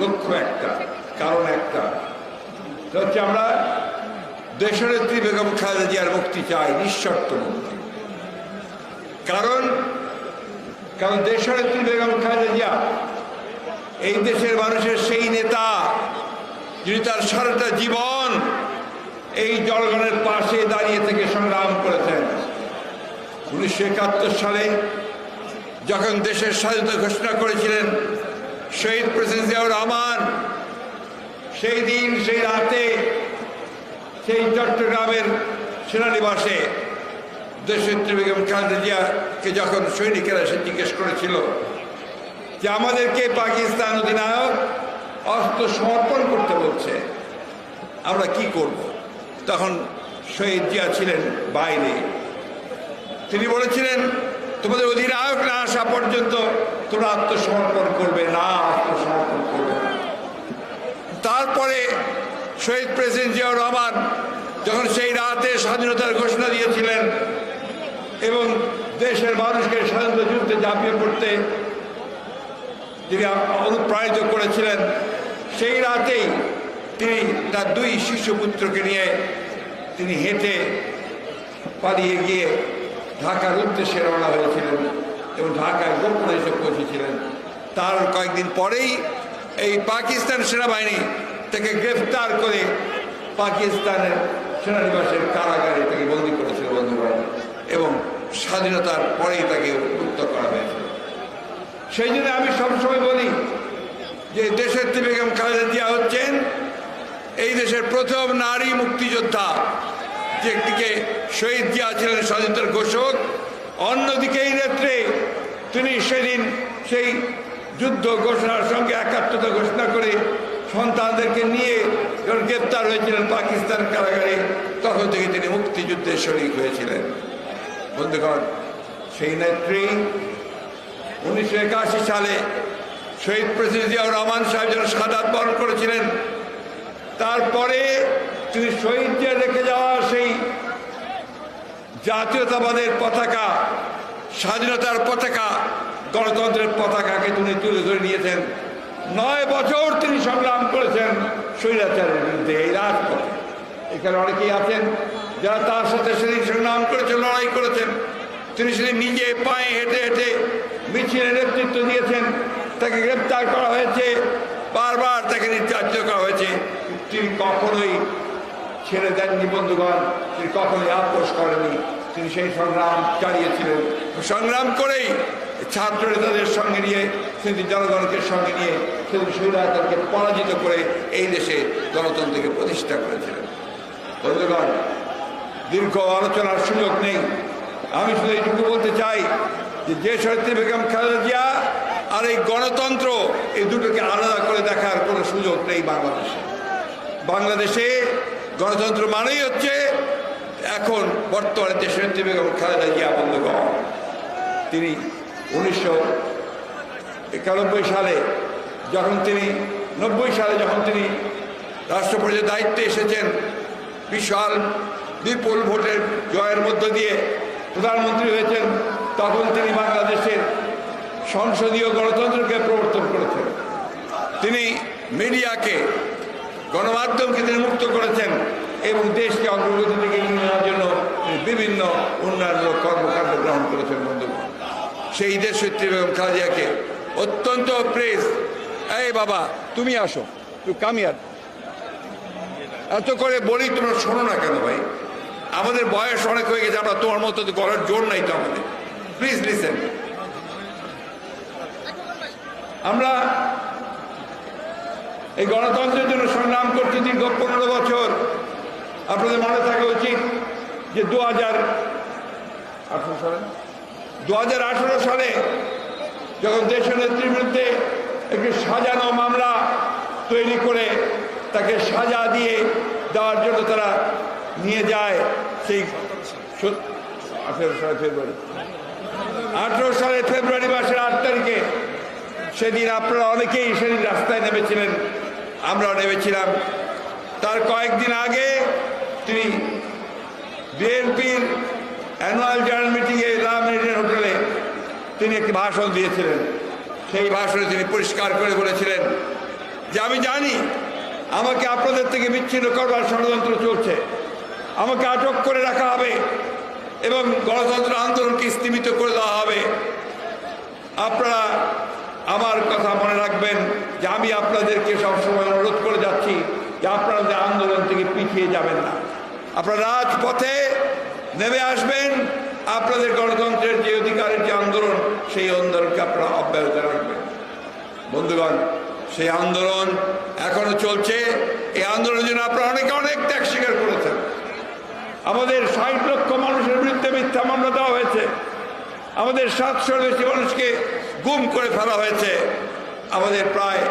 লক্ষ্য একটা, কারণ একটা। হচ্ছে আমরা দেশনেত্রী বেগম খালেদা জিয়ার মুক্তি চাই, নিঃশর্ত মুক্তি। কারণ কারণ দেশনেত্রী বেগম খালেদা জিয়া, এই দেশের মানুষের সেই নেতা, যিনি তার সারাটা জীবন এই জনগণের পাশে দাঁড়িয়ে থেকে সংগ্রাম করেছেন। উনিশশো একাত্তর সালে যখন দেশের স্বাধীনতা ঘোষণা করেছিলেন শহীদ প্রেসিডেন্ট জিয়াউর রহমান সেই দিন, সেই রাতে, সেই চট্টগ্রামের সেনানিবাসে দেশনেত্রী বেগম খালেদা জিয়াকে যখন সৈনিকেরা সে জিজ্ঞেস করেছিল যে আমাদেরকে পাকিস্তান অধিনায়ক অস্ত্র সমর্পণ করতে বলছে, আমরা কি করব? তখন শহীদ জিয়া ছিলেন বাইরে। তিনি বলেছিলেন, তোমাদের অধিনায়ক না আসা পর্যন্ত তোমরা আত্মসমর্পণ করবে না আত্মসমর্পণ করবে না। তারপরে শহীদ প্রেসিডেন্ট জিয়াউর রহমান যখন সেই রাতে স্বাধীনতার ঘোষণা দিয়েছিলেন এবং দেশের মানুষকে স্বাধীনতা যুদ্ধে ঝাঁপিয়ে পড়তে তিনি অনুপ্রাণিত করেছিলেন, সেই রাতেই তিনি তার দুই শিশু পুত্রকে নিয়ে তিনি হেঁটে পালিয়ে গিয়ে ঢাকার উদ্দেশ্যে রওনা হয়েছিলেন এবং ঢাকায় গোপনে এসে পৌঁছেছিলেন। তার কয়েকদিন পরেই এই পাকিস্তান সেনাবাহিনী তাকে গ্রেফতার করে পাকিস্তানের সেনানিবাসের কারাগারে তাকে বন্দী করেছিল বন্ধুগণ এবং স্বাধীনতার পরেই তাকে মুক্ত করা হয়েছিল সেই জন্য আমি সবসময় বলি যে দেশের বেগম খালেদা জিয়া হচ্ছেন এই দেশের প্রথম নারী মুক্তিযোদ্ধা যে একদিকে শহীদ জিয়া ছিলেন স্বাধীনতার ঘোষক। অন্যদিকে এই নেত্রে তিনি সেদিন সেই যুদ্ধ ঘোষণার সঙ্গে একাত্মতা ঘোষণা করে সন্তানদেরকে নিয়ে যখন গ্রেপ্তার হয়েছিলেন পাকিস্তান কারাগারে, তখন থেকে তিনি মুক্তিযুদ্ধে শরিক হয়েছিলেন। বন্ধুগণ, সেই নেত্রী উনিশশো একাশি সালে শহীদ প্রেসিডেন্ট জিয়াউর রহমান সাহেব যেন সাদাত বরণ করেছিলেন, তারপরে তিনি শহীদ জিয়া রেখে যাওয়া সেই জাতীয়তাবাদের পতাকা, স্বাধীনতার পতাকা, গণতন্ত্রের পতাকাকে তিনি তুলে ধরে নিয়েছেন। নয় বছর তিনি সংগ্রাম করেছেন স্বৈরাচারের বিরুদ্ধে এই রাজপথে। এখানে অনেকেই আছেন যারা তার সাথে সেদিন সংগ্রাম করেছেন, লড়াই করেছেন। তিনি সেদিন নিজে পায়ে হেঁটে হেঁটে মিছিলের নেতৃত্ব দিয়েছেন। তাকে গ্রেপ্তার করা হয়েছে, বারবার তাকে নির্যাতিত করা হয়েছে। তিনি কখনোই ছেড়ে দেননি বন্ধুগণ, তিনি কখনোই আপোষ করেনি তিনি সেই সংগ্রাম চালিয়েছিলেন। সংগ্রাম করেই ছাত্র নেতাদের সঙ্গে নিয়ে সেদিন জনগণকে সঙ্গে নিয়ে সেদিন স্বৈরাচারকে পরাজিত করে এই দেশে গণতন্ত্রকে প্রতিষ্ঠা করেছিলেন বন্ধুগণ, দীর্ঘ আলোচনার সুযোগ নেই। আমি শুধু এইটুকু বলতে চাই যে যে শহীদ বেগম খালেদা জিয়া আর এই গণতন্ত্র, এই দুটোকে আলাদা করে দেখার কোনো সুযোগ নেই বাংলাদেশে। বাংলাদেশে গণতন্ত্র মানেই হচ্ছে এখন বর্তমানে যে দেশের বেগম খালেদা জিয়া বন্ধুগণ, তিনি উনিশশো একানব্বই সালে যখন তিনি, নব্বই সালে যখন তিনি রাষ্ট্রপতির দায়িত্বে এসেছেন, বিশাল বিপুল ভোটের জয়ের মধ্য দিয়ে প্রধানমন্ত্রী হয়েছেন, তখন তিনি বাংলাদেশের সংসদীয় গণতন্ত্রকে প্রবর্তন করেছেন। তিনি মিডিয়াকে, গণমাধ্যমকে তিনি মুক্ত করেছেন এবং দেশকে অগ্রগতি দিকে এগিয়ে নেওয়ার জন্য বিভিন্ন উন্নয়নমূলক কর্মকাণ্ড গ্রহণ করেছেন বন্ধুগণ। দেশ সত্যি বেগম খালেদিয়াকে অত্যন্ত প্রেস এই বাবা, তুমি আসো। তুই কামিয়ার। এত করে বলি, তোমরা শোনো না কেন ভাই? আমাদের বয়স অনেক হয়ে গেছে, আমরা তোমার মতো গলার জোর নাই তো আমাদের। প্লিজ লিসেন আমরা এই গণতন্ত্রের জন্য সংগ্রাম করছি দীর্ঘ পনেরো বছর। আপনাদের মনে থাকা উচিত যে দু হাজার আঠারো সালে? দু হাজার আঠারো সালে যখন দেশের নেত্রীর বিরুদ্ধে একটি সাজানো মামলা তৈরি করে তাকে সাজা দিয়ে দেওয়ার জন্য তারা নিয়ে যায়, সেই আঠেরো সালে ফেব্রুয়ারি। আঠেরো সালে ফেব্রুয়ারি মাসের আট তারিখে সেদিন আপনারা অনেকেই সেদিন রাস্তায় নেমেছিলেন, আমরাও নেমেছিলাম। তার কয়েকদিন আগে তিনি বিএনপির অ্যানুয়াল জেনারেল মিটিংয়ে ইন্ডিয়ান হোটেলে তিনি একটি ভাষণ দিয়েছিলেন। সেই ভাষণে তিনি পরিষ্কার করে বলেছিলেন যে, আমি জানি আমাকে আপনাদের থেকে বিচ্ছিন্ন করবার ষড়যন্ত্র চলছে। আমাকে আটক করে রাখা হবে এবং গণতন্ত্র আন্দোলনকে স্তীমিত করে দেওয়া হবে। আপনারা আমার কথা মনে রাখবেন যে, আমি আপনাদেরকে সবসময় অনুরোধ করে যাচ্ছি যে, আপনারা আন্দোলন থেকে পিছিয়ে যাবেন না। আপনারা রাজপথে নেমে আসবেন। আপনাদের গণতন্ত্রের যে অধিকারের যে আন্দোলন, সেই আন্দোলনকে আপনারা অব্যাহত রাখবেন। বন্ধুগণ, সেই আন্দোলন এখনও চলছে। এই আন্দোলনের জন্য আপনারা অনেকে অনেক ত্যাগ স্বীকার করেছেন। আমাদের ষাট লক্ষ মানুষের বিরুদ্ধে মিথ্যা মামলা দেওয়া হয়েছে। আমাদের সাতশোর বেশি মানুষকে গুম করে ফেলা হয়েছে। আমাদের প্রায়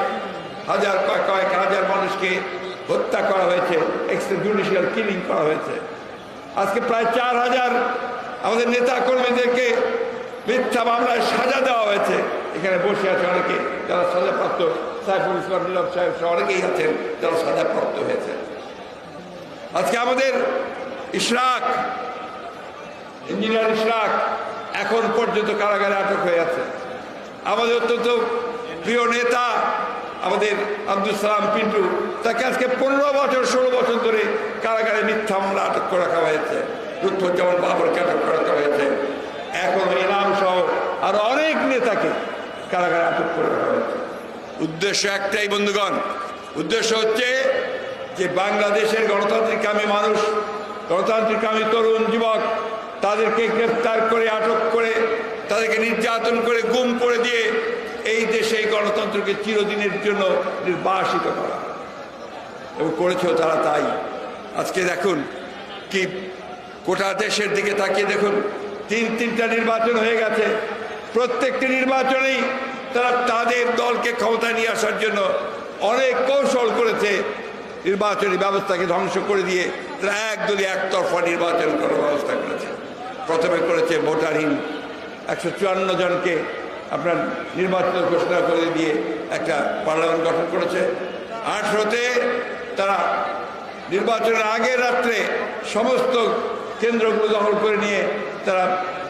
হাজার কয়েক হাজার মানুষকে হত্যা করা হয়েছে। এক্সট্রা জুডিশিয়াল কিলিং করা হয়েছে। আজকে প্রায় চার হাজার আমাদের নেতা কর্মীদেরকে মিথ্যা মামলায় সাজা দেওয়া হয়েছে। এখানে বসে আছে অনেকে, যারা সাজাপ্রাপ্ত সাইফুল ইসলাম সাহেব সহ অনেকেই আছেন, যারা সাজাপ্রাপ্ত হয়েছে। আজকে আমাদের ইশরাক, ইঞ্জিনিয়ার ইশরাক, এখন পর্যন্ত কারাগারে আটক হয়ে আছে। আমাদের অত্যন্ত প্রিয় নেতা আমাদের আব্দুল সালাম পিন্টু, তাকে আজকে পনেরো বছর, ষোলো বছর ধরে কারাগারে মিথ্যা মামলা আটক করে রাখা হয়েছে। লুৎফুজ্জামান বাবরকে আটক করে রাখা হয়েছে। এখন এনাম সহ আর অনেক নেতাকে কারাগারে আটক করে রাখা হয়েছে। উদ্দেশ্য একটাই, বন্ধুগণ। উদ্দেশ্য হচ্ছে যে বাংলাদেশের গণতান্ত্রিকামী মানুষ গণতান্ত্রিকামী তরুণ যুবক, তাদেরকে গ্রেফতার করে, আটক করে, তাদেরকে নির্যাতন করে, গুম করে দিয়ে এই দেশে গণতন্ত্রকে চিরদিনের জন্য নির্বাসিত করা। এবং করেছেও তারা তাই। আজকে দেখুন কি গোটা দেশের দিকে তাকিয়ে দেখুন, তিন তিনটা নির্বাচন হয়ে গেছে। প্রত্যেকটি নির্বাচনেই তারা তাদের দলকে ক্ষমতা নিয়ে আসার জন্য অনেক কৌশল করেছে। নির্বাচনী ব্যবস্থাকে ধ্বংস করে দিয়ে তারা একদলই একতরফা নির্বাচন করার ব্যবস্থা করেছে। প্রথমে করেছে ভোটারহীন একশো চুয়ান্ন জনকে আপনার নির্বাচিত ঘোষণা করে দিয়ে একটা পার্লামেন্ট গঠন করেছে। আঠেরোতে তারা নির্বাচনের আগের রাত্রে সমস্ত কেন্দ্রগুলো দখল করে নিয়ে তারা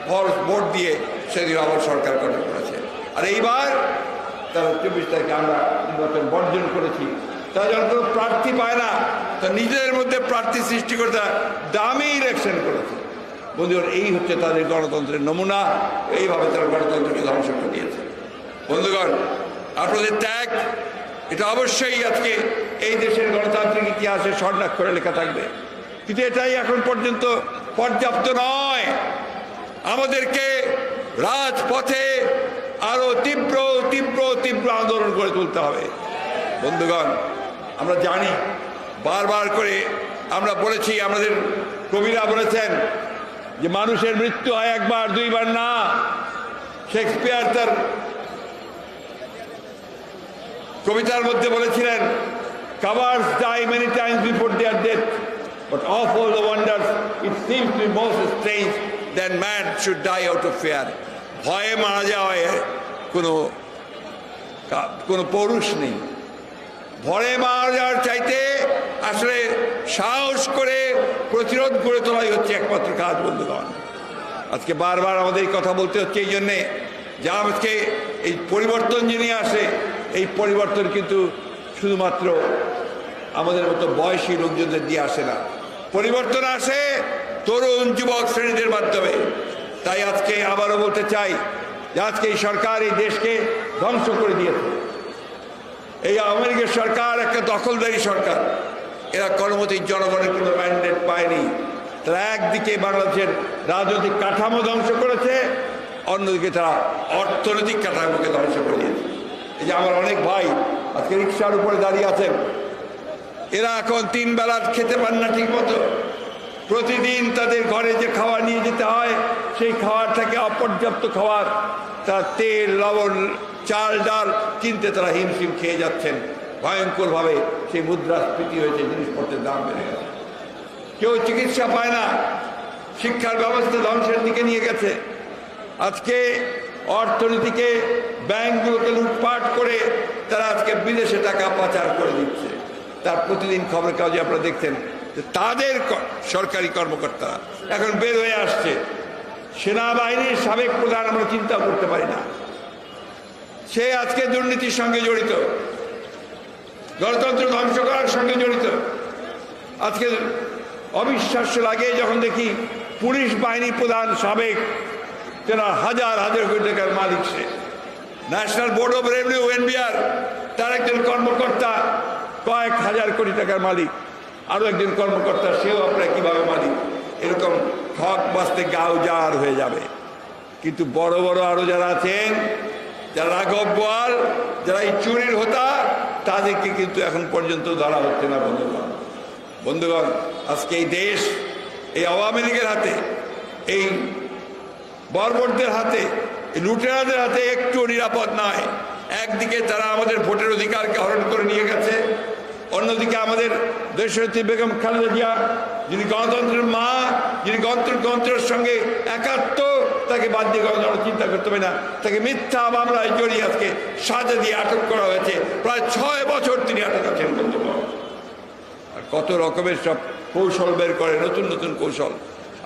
ফলস ভোট দিয়ে সেদিন আবার সরকার গঠন করেছে। আর এইবার তারা চব্বিশ তারিখে আমরা নির্বাচন বর্জন করেছি। তারা যখন কোনো প্রার্থী পায় না, তা নিজেদের মধ্যে প্রার্থী সৃষ্টি করে তারা দামি ইলেকশন করেছে। বন্ধুগণ, এই হচ্ছে তাদের গণতন্ত্রের নমুনা। এইভাবে তারা গণতন্ত্রকে বন্ধুগণ, আপনাদের ত্যাগ, এটা অবশ্যই আজকে এই দেশের গণতান্ত্রিক ইতিহাসে স্বর্ণাক্ষরে লেখা থাকবে। কিন্তু এটাই এখন পর্যন্ত পর্যাপ্ত নয়। আমাদেরকে রাজপথে আরও তীব্র তীব্র তীব্র আন্দোলন করে তুলতে হবে। বন্ধুগণ, আমরা জানি, বারবার করে আমরা বলেছি, আমাদের কবিরা বলেছেন যে মানুষের মৃত্যু হয় একবার, দুইবার না। শেক্সপিয়ার তার কবিতার মধ্যে বলেছিলেন cowards die many times before their death but of all the wonders it seems to most strange than man should die out of fear ভয়ে মারা যাওয়ায় কোনো কোনো পৌরুষ নেই। ভরে মারা যাওয়ার চাইতে আসলে সাহস করে প্রতিরোধ করে তোলাই হচ্ছে একমাত্র কাজ, বন্ধুগণ। আজকে বারবার আমাদের এই কথা বলতে হচ্ছে, এই জন্যে যা আজকে এই পরিবর্তন যিনি আসে এই পরিবর্তন কিন্তু শুধুমাত্র আমাদের মতো বয়সী লোকজনদের দিয়ে আসে না। পরিবর্তন আসে তরুণ যুবক শ্রেণীদের মাধ্যমে। তাই আজকে আবারও বলতে চাই যে আজকে এই সরকার এই দেশকে ধ্বংস করে দিয়েছে। এই আমেরিকার সরকার একটা দখলদারি সরকার। এরা কর্মতী জনগণের কোনো ম্যান্ডেট পায়নি। তারা একদিকে বাংলাদেশের রাজনৈতিক কাঠামো ধ্বংস করেছে, অন্যদিকে তারা অর্থনৈতিক কাঠামোকে ধ্বংস করে দিয়েছে। এই যে আমার অনেক ভাই আজকে রিক্সার উপরে দাঁড়িয়ে আছেন, এরা এখন তিন বেলা খেতে পান না ঠিক মতো প্রতিদিন তাদের ঘরে যে খাবার নিয়ে যেতে হয়, সেই খাবার থেকে অপর্যাপ্ত খাবার তার তেল, লবণ, চাল, ডাল কিনতে তারা হিমশিম খেয়ে যাচ্ছেন। ভয়ঙ্করভাবে সেই মুদ্রাস্ফীতি হয়েছে, জিনিসপত্রের দাম বেড়ে গেছে। কেউ চিকিৎসা পায় না, শিক্ষার ব্যবস্থা ধ্বংসের দিকে নিয়ে গেছে। আজকে অর্থনীতিকে ব্যাংকগুলোকে লুটপাট করে তারা আজকে বিদেশে টাকা পাচার করে দিচ্ছে। তার প্রতিদিন খবরের কাগজে আপনারা দেখছেন যে তাদের সরকারি কর্মকর্তারা এখন বের হয়ে আসছে। সেনাবাহিনীর সাবেক প্রধান আমরা চিন্তা করতে পারি না। সে আজকে দুর্নীতির সঙ্গে জড়িত। গণতন্ত্র ধ্বংস করার সঙ্গে জড়িত। আজকে অবিশ্বাস্য লাগে যখন দেখি পুলিশ বাহিনী প্রধান সাবেক তেনা হাজার হাজার কোটি টাকার মালিক সে? National board of revenue NBR তার একজন কর্মকর্তা, কয়েক হাজার কোটি টাকার মালিক। আরও একজন কর্মকর্তা, সেও আপনার কীভাবে মালিক? এরকম ঠক বাঁচতে গাও জার হয়ে যাবে। কিন্তু বড় বড় আরও যারা আছেন, যারা রাঘব বোয়াল, যারা এই চুরির হতা, তাদেরকে কিন্তু এখন পর্যন্ত ধরা হচ্ছে না, বন্ধুগণ। বন্ধুগণ, আজকে এই দেশ, এই আওয়ামী লীগের হাতে, এই বর্বরদের হাতে, লুটেরাদের হাতে একটু নিরাপদ নয়। একদিকে তারা আমাদের ভোটের অধিকারকে হরণ করে নিয়ে গেছে, অন্যদিকে আমাদের দেশরতী বেগম খালেদা জিয়া, যিনি গণতন্ত্রের মা, যিনি গণতন্ত্রের সঙ্গে একাত্ম, তাকে বাদ দিয়ে গণতন্ত্র চিন্তা করতে হবে না। তাকে মিথ্যা মামলায় জড়িয়ে আজকে সাজা দিয়ে আটক করা হয়েছে। প্রায় ছয় বছর তিনি আটক আছেন আর কত রকমের সব কৌশল বের করে, নতুন নতুন কৌশল।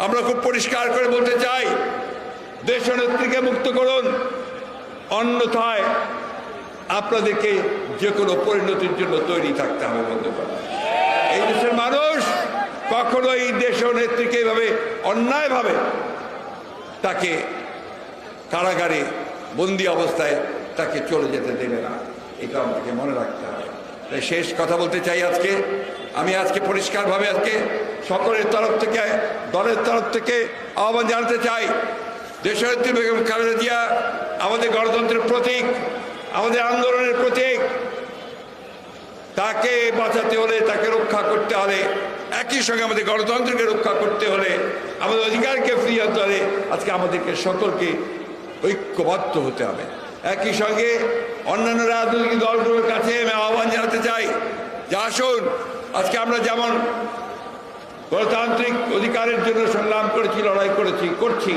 আমরা খুব পরিষ্কার করে বলতে চাই দেশনেত্রীকে মুক্ত করুন। অন্যথায় আপনাদেরকে যে কোনো পরিণতির জন্য তৈরি থাকতে হবে, বন্ধুগণ। এই দেশের মানুষ কখনো এই দেশ নেত্রীকে এভাবে অন্যায়ভাবে তাকে কারাগারে বন্দি অবস্থায় তাকে চলে যেতে দেবে না। এটা আমাদেরকে মনে রাখতে হবে। তাই শেষ কথা বলতে চাই আজকে। আমি আজকে পরিষ্কারভাবে আজকে সকলের তরফ থেকে, দলের তরফ থেকে আহ্বান জানাতে চাই দেশনেত্রী বেগম খালেদা জিয়া আমাদের গণতন্ত্রের প্রতীক, আমাদের আন্দোলনের প্রতীক। তাকে বাঁচাতে হলে, তাকে রক্ষা করতে হলে, একই সঙ্গে আমাদের গণতন্ত্রকে রক্ষা করতে হলে, আমাদের অধিকারকে ফিরিয়ে আনতে হলে আজকে আমাদেরকে সকলকে ঐক্যবদ্ধ হতে হবে। একই সঙ্গে অন্যান্য রাজনৈতিক দলগুলোর কাছে আমি আহ্বান জানাতে চাই যে আসুন, আজকে আমরা যেমন গণতান্ত্রিক অধিকারের জন্য সংগ্রাম করেছি, লড়াই করেছি, করছি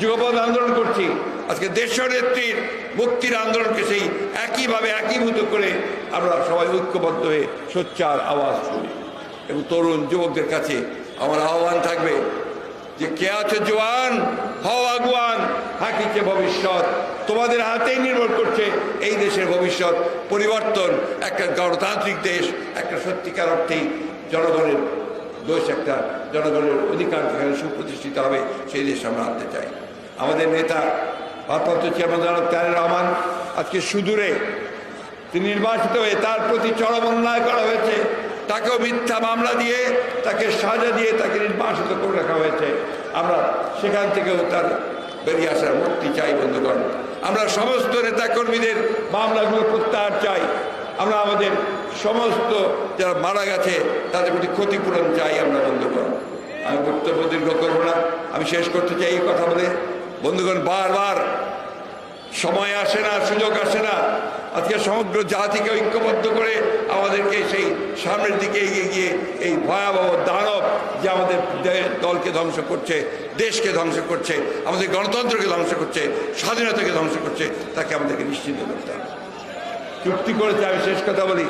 যুগপথ আন্দোলন করছি। আজকে দেশ নেত্রীর মুক্তির আন্দোলনকে সেই একইভাবে একীভূত করে আমরা সবাই ঐক্যবদ্ধ হয়ে সোচ্চার আওয়াজ শুনি এবং তরুণ যুবকদের কাছে আমার আহ্বান থাকবে যে কে আছে জোয়ান? হও আগুয়ান হাকিছে ভবিষ্যৎ। তোমাদের হাতেই নির্ভর করছে এই দেশের ভবিষ্যৎ। পরিবর্তন, একটা গণতান্ত্রিক দেশ, একটা সত্যিকার অর্থেই জনগণের দোষ, একটা জনগণের অধিকার সুপ্রতিষ্ঠিত হবে, সেই দেশ আমরা আনতে চাই। আমাদের নেতা ভারপ্রাপ্ত চেয়ারম্যান জনাব তারের রহমান আজকে সুদূরে, তিনি নির্বাচিত হয়ে তার প্রতি চরম অন্যায় করা হয়েছে, তাকেও মিথ্যা মামলা দিয়ে, তাকে সাজা দিয়ে তাকে নির্বাসিত করে রাখা হয়েছে। আমরা সেখান থেকেও তার বেরিয়ে আসার মুক্তি চাই, বন্ধুগণ। আমরা সমস্ত নেতাকর্মীদের মামলাগুলো প্রত্যাহার চাই। আমরা আমাদের সমস্ত যারা মারা গেছে, তাদের প্রতি ক্ষতিপূরণ চাই আমরা, বন্ধুগণ। আমি বক্তব্য দীর্ঘ করব না। আমি শেষ করতে চাই এই কথা বলে। বন্ধুগণ, বারবার সময় আসে না, সুযোগ আসে না। আজকে সমগ্র জাতিকে ঐক্যবদ্ধ করে আমাদেরকে সেই সামনের দিকে এগিয়ে গিয়ে এই ভয়াবহ দানব যে আমাদের দলকে ধ্বংস করছে, দেশকে ধ্বংস করছে, আমাদের গণতন্ত্রকে ধ্বংস করছে, স্বাধীনতাকে ধ্বংস করছে, তাকে আমাদেরকে নিশ্চিন্ত করতে হবে। চুক্তি করেছে, আমি শেষ কথা বলি।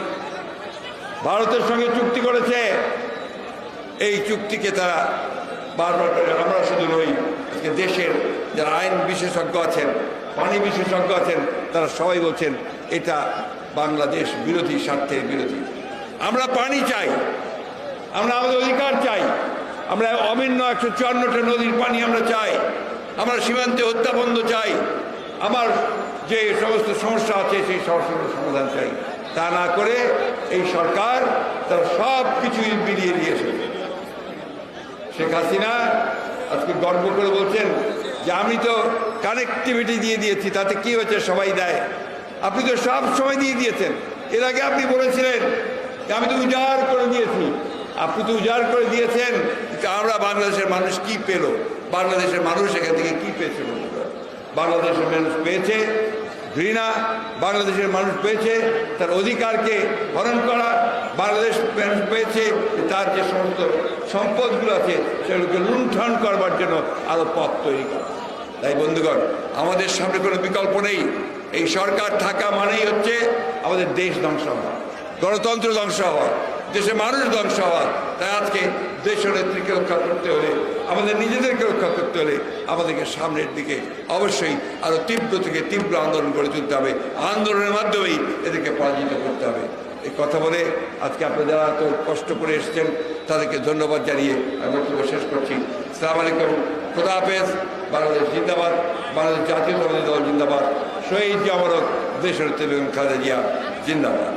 ভারতের সঙ্গে চুক্তি করেছে। এই চুক্তিকে তারা বারবার করে আমরা শুধু নই, আজকে দেশের যারা আইন বিশেষজ্ঞ আছেন, পানি বিশেষজ্ঞ আছেন, তারা সবাই বলছেন, এটা বাংলাদেশ বিরোধী, স্বার্থের বিরোধী। আমরা পানি চাই, আমরা আমাদের অধিকার চাই, আমরা অভিন্ন একশো চুয়ান্নটা নদীর পানি আমরা চাই, আমরা সীমান্তে হত্যা বন্ধ চাই, আমার যে সমস্ত সমস্যা আছে, সেই সমস্যাগুলোর সমাধান চাই। তা না করে এই সরকার তারা সব কিছুই বিলিয়ে দিয়েছে। শেখ হাসিনা আজকে গর্ব করে বলছেন যে আমি তো কানেক্টিভিটি দিয়ে দিয়েছি, তাতে কি হয়েছে সবাই দেয়। আপনি তো সব সময় দিয়ে দিয়েছেন। এর আগে আপনি বলেছিলেন আমি তো উজাড় করে দিয়েছি। আপনি তো উজাড় করে দিয়েছেন আমরা বাংলাদেশের মানুষ কি পেল? বাংলাদেশের মানুষ এখান থেকে কি পেয়েছে বাংলাদেশের মানুষ পেয়েছে ঘৃণা বাংলাদেশের মানুষ পেয়েছে, তার অধিকারকে হরণ করা বাংলাদেশ মানুষ পেয়েছে, তার যে সমস্ত সম্পদগুলো আছে, সেগুলোকে লুণ্ঠন করবার জন্য আরও পথ তৈরি করা। তাই বন্ধুগণ, আমাদের সামনে কোনো বিকল্প নেই। এই সরকার থাকা মানেই হচ্ছে আমাদের দেশ ধ্বংস হওয়া, গণতন্ত্র ধ্বংস হওয়া, দেশের মানুষ ধ্বংস হওয়া। তাই আজকে দেশ নেত্রীকে রক্ষা করতে হলে আমাদের নিজেদেরকে রক্ষা করতে হলে আমাদেরকে সামনের দিকে অবশ্যই আরও তীব্র থেকে তীব্র আন্দোলন করে তুলতে হবে। আন্দোলনের মাধ্যমেই এদেরকে পরাজিত করতে হবে। এই কথা বলে আজকে আপনারা যারা তো কষ্ট করে এসেছেন, তাদেরকে ধন্যবাদ জানিয়ে আমি বক্তব্য শেষ করছি। সালাম আলাইকুম। খোদা হাফেজ। বাংলাদেশ জিন্দাবাদ। বাংলাদেশ জাতীয়তাবাদী দল জিন্দাবাদ। শহীদ জামরক দেশের বেগম খালেদা জিয়া, জিন্দাবাদ।